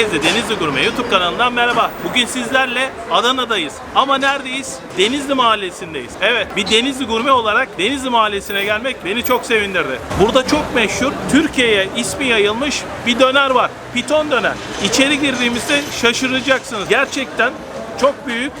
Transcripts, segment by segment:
Herkese Denizli Gurme YouTube kanalından merhaba. Bugün sizlerle Adana'dayız. Ama neredeyiz? Denizli Mahallesi'ndeyiz. Evet, bir Denizli Gurme olarak Denizli Mahallesi'ne gelmek beni çok sevindirdi. Burada çok meşhur, Türkiye'ye ismi yayılmış bir döner var. Piton döner. İçeri girdiğimizde şaşıracaksınız. Gerçekten çok büyük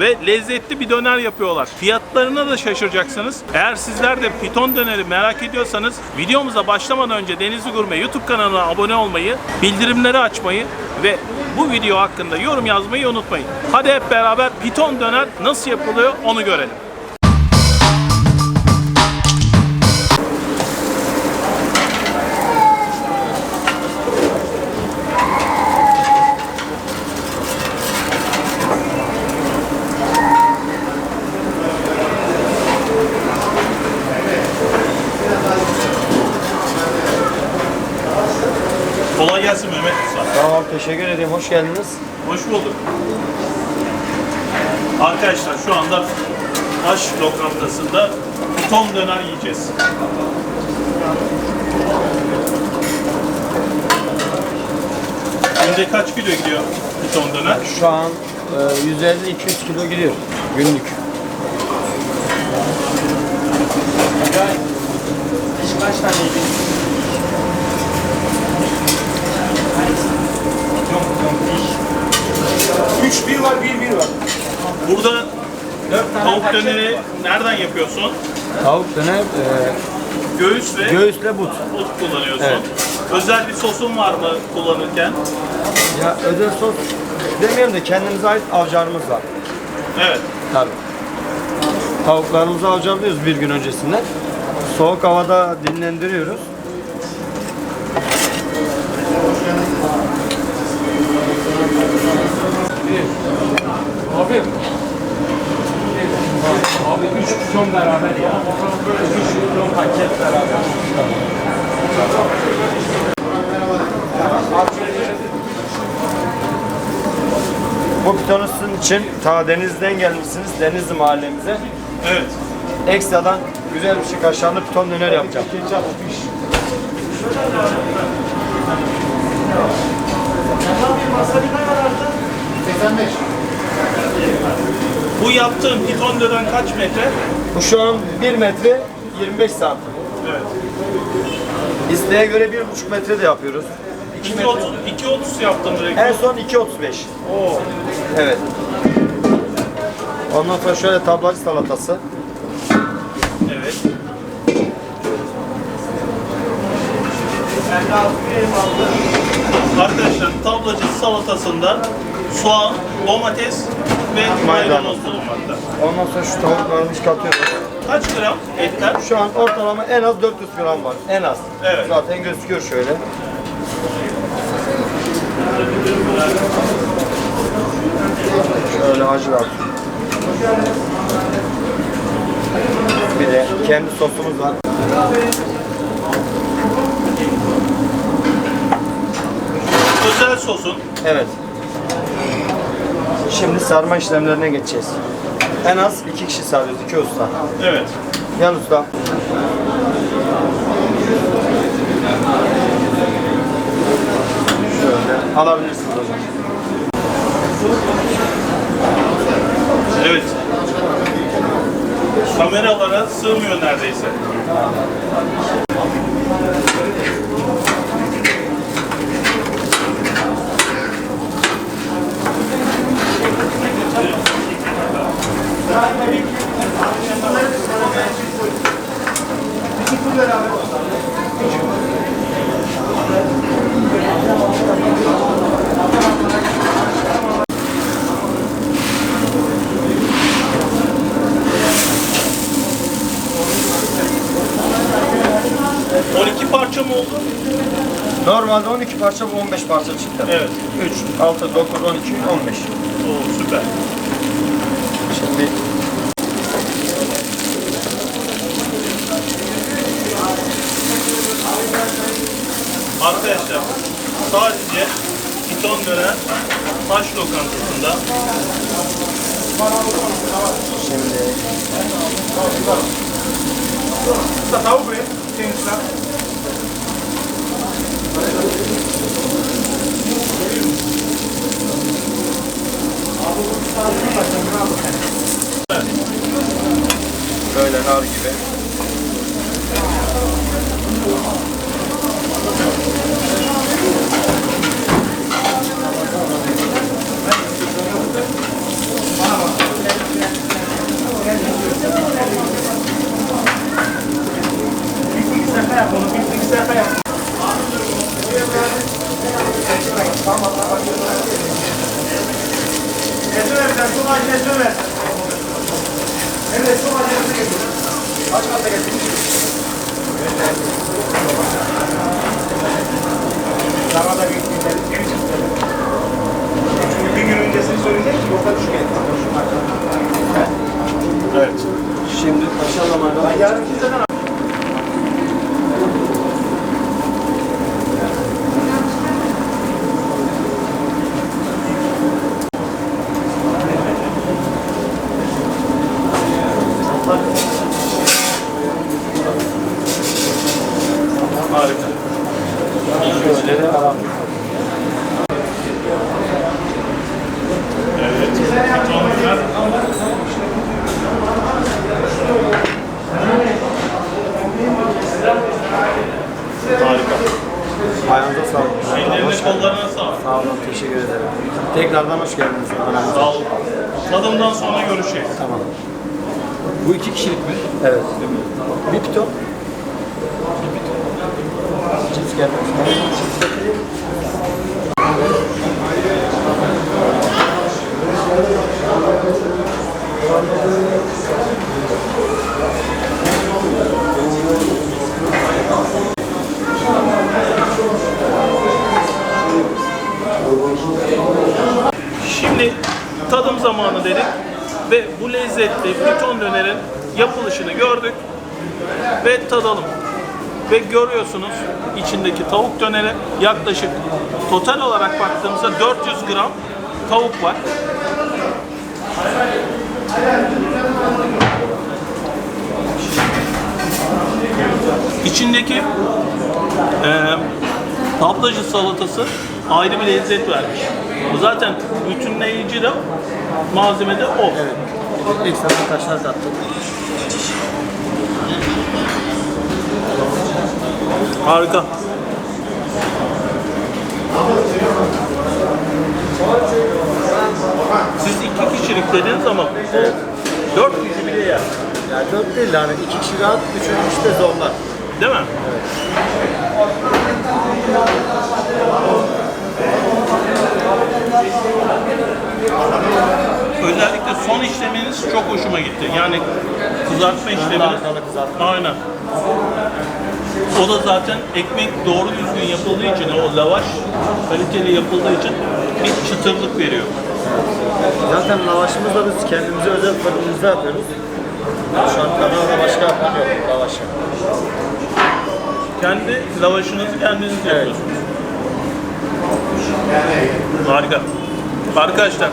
ve lezzetli bir döner yapıyorlar. Fiyatlarına da şaşıracaksınız. Eğer sizler de piton döneri merak ediyorsanız videomuza başlamadan önce Denizli Gurme YouTube kanalına abone olmayı, bildirimleri açmayı ve bu video hakkında yorum yazmayı unutmayın. Hadi hep beraber piton döner nasıl yapılıyor onu görelim. Kolay gelsin Mehmet Usta. Tamam teşekkür ederim. Hoş geldiniz. Hoş bulduk. Arkadaşlar şu anda Aş lokantasında piton döner yiyeceğiz. Günde kaç kilo gidiyor piton döner? Şu an e, 150-200 kilo gidiyor günlük. Kaç tane yedin? 3 bir var, 1 bir var. Burada 4 tane tavuk döneri nereden yapıyorsun? Tavuk döner e, Göğüs ve göğüsle but. but kullanıyorsun. Evet. Özel bir sosun var mı kullanırken? Ya özel sos demeyelim de kendimize ait avcarımız var. Evet. Tabii. Tavuklarımızı avcarlıyoruz bir gün öncesinden. Soğuk havada dinlendiriyoruz. Abi. Abi 3 piton beraber ya. 3 piton paket beraber. Bu pitonu sizin için ta denizden gelmişsiniz Denizli mahallemize. Evet. Ekstradan güzel bir şey kaşarlı piton döner yapacağım. Bu yaptığın piton dönen kaç metre? Bu şu an 1 metre 25 santim. Evet. İsteğe göre 1,5 metre de yapıyoruz. 2 metre. 2.30 2.30 yaptım direkt. En son 2.35. Oo. Evet. Ondan sonra şöyle tablacı salatası. Evet. Arkadaşlar tablacı salatasında soğan, domates ve maydanoz bulunmakta. Ondan sonra şu tavuklarını çıkartıyoruz. Kaç gram etler? Şu an ortalama en az 400 gram var. En az. Evet. Zaten gözüküyor şöyle. Şöyle acılar. Bir de kendi sosumuz var. Özel sosun. Evet. Şimdi sarma işlemlerine geçeceğiz. En az iki kişi sarıyoruz, iki usta. Evet. Yan usta. Şöyle alabilirsiniz hocam. Evet. Kameralara sığmıyor neredeyse. ...12 parça mı oldu? Normalde 12 parça bu 15 parça çıktı. Evet. 3, 6, 9, 12, 15. Oo, süper. Şimdi Arkadaşlar sadece piton dönen taş lokantasında şimdi Tavuk be. Kendisi. Böyle nar gibi. Arada bir geri çıktı. Çünkü bir gün öncesini söyleyecek ki yoksa düşmeyin. Evet. Şimdi paşa zamanı. Ben yarın kimseden Harika. Şöyle de alalım. Harika. Ayağınıza sağlık. Ellerine kollarına sağlık. Sağ olun, teşekkür ederim. Tekrardan hoş geldiniz. Sağ olun. Tadımdan sonra görüşeceğiz. Tamam. Bu iki kişilik mi? Evet. Bir piton. Cips gelmiş. Cips getireyim. Şimdi zamanı dedik ve bu lezzetli piton dönerin yapılışını gördük ve tadalım. Ve görüyorsunuz içindeki tavuk döneri yaklaşık total olarak baktığımızda 400 gram tavuk var. İçindeki eee tablacı salatası ayrı bir lezzet vermiş. Zaten bütünleyici de malzeme de o. Ekstra taşlar kattık. Harika. Siz iki kişilik dediniz ama bu dört kişi bile yer. Yani dört değil de hani iki kişi rahat, üçüncü işte zorlar. Değil mi? Özellikle son işleminiz çok hoşuma gitti. Yani kızartma kızartma. Aynen. O da zaten ekmek doğru düzgün yapıldığı için, o lavaş kaliteli yapıldığı için bir çıtırlık veriyor. Zaten lavaşımızı da biz kendimize özel fırınımızda yapıyoruz. Şu an Kanada'da başka yapan yok lavaşı. Kendi lavaşınızı kendiniz yapıyorsunuz. Harika. Arkadaşlar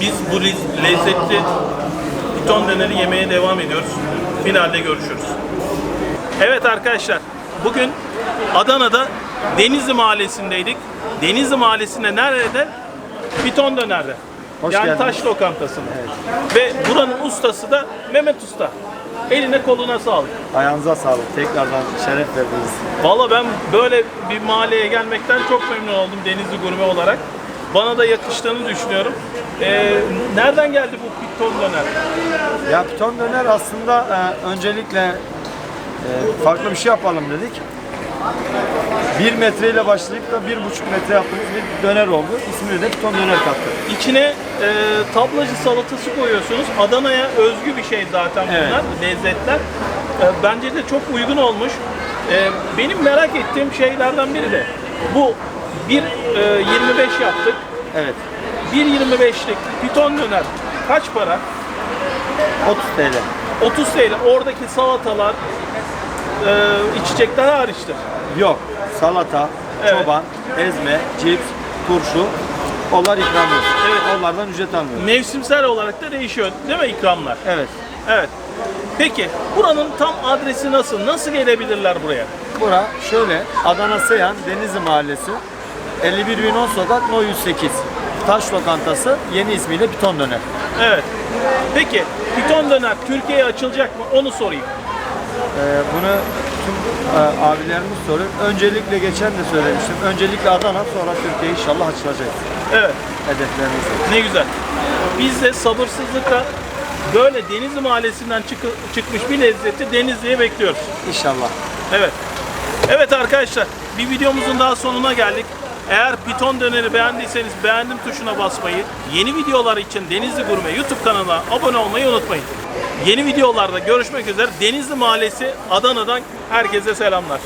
biz bu le- lezzetli piton döneri yemeye devam ediyoruz. Finalde görüşürüz. Evet arkadaşlar bugün Adana'da Denizli Mahallesi'ndeydik. Denizli Mahallesi'nde nerede? Piton dönerde. Hoş yani geldiniz. taş lokantasında. Ve buranın ustası da Mehmet Usta. Eline koluna sağlık. Ayağınıza sağlık. Tekrardan şeref verdiniz. Valla ben böyle bir mahalleye gelmekten çok memnun oldum Denizli Gurme olarak. Bana da yakıştığını düşünüyorum. Ee, nereden geldi bu piton döner? Ya piton döner aslında e, öncelikle e, farklı bir şey yapalım dedik. Bir metreyle başlayıp da bir buçuk metre yaptığımız bir döner oldu. İsmini de piton döner kattık. İçine e, tablacı salatası koyuyorsunuz. Adana'ya özgü bir şey zaten bunlar, lezzetler. E, bence de çok uygun olmuş. E, benim merak ettiğim şeylerden biri de bu 1.25 yaptık. Evet. 1.25'lik piton döner kaç para? 30 TL. 30 TL. Oradaki salatalar, e, içecekler hariçtir. Yok. Salata, Evet. çoban, ezme, cips, turşu. Onlar ikramlı. Evet. Onlardan ücret almıyoruz. Mevsimsel olarak da değişiyor değil mi ikramlar? Evet. Evet. Peki buranın tam adresi nasıl? Nasıl gelebilirler buraya? Bura şöyle Adana Seyhan Denizli Mahallesi 51 bin 10 sokak No 108. Taş lokantası yeni ismiyle Piton Döner. Evet. Peki piton döner Türkiye'ye açılacak mı? Onu sorayım. Ee, bunu tüm e, abilerimiz soruyor. Öncelikle geçen de söylemiştim. Öncelikle Adana sonra Türkiye inşallah açılacak. Evet. Hedeflerimiz. Ne güzel. Biz de sabırsızlıkla böyle Denizli Mahallesi'nden çıkı- çıkmış bir lezzeti Denizli'ye bekliyoruz. İnşallah. Evet. Evet arkadaşlar bir videomuzun daha sonuna geldik. Eğer piton döneri beğendiyseniz beğendim tuşuna basmayı, yeni videolar için Denizli Gurme YouTube kanalına abone olmayı unutmayın. Yeni videolarda görüşmek üzere. Denizli Mahallesi Adana'dan herkese selamlar.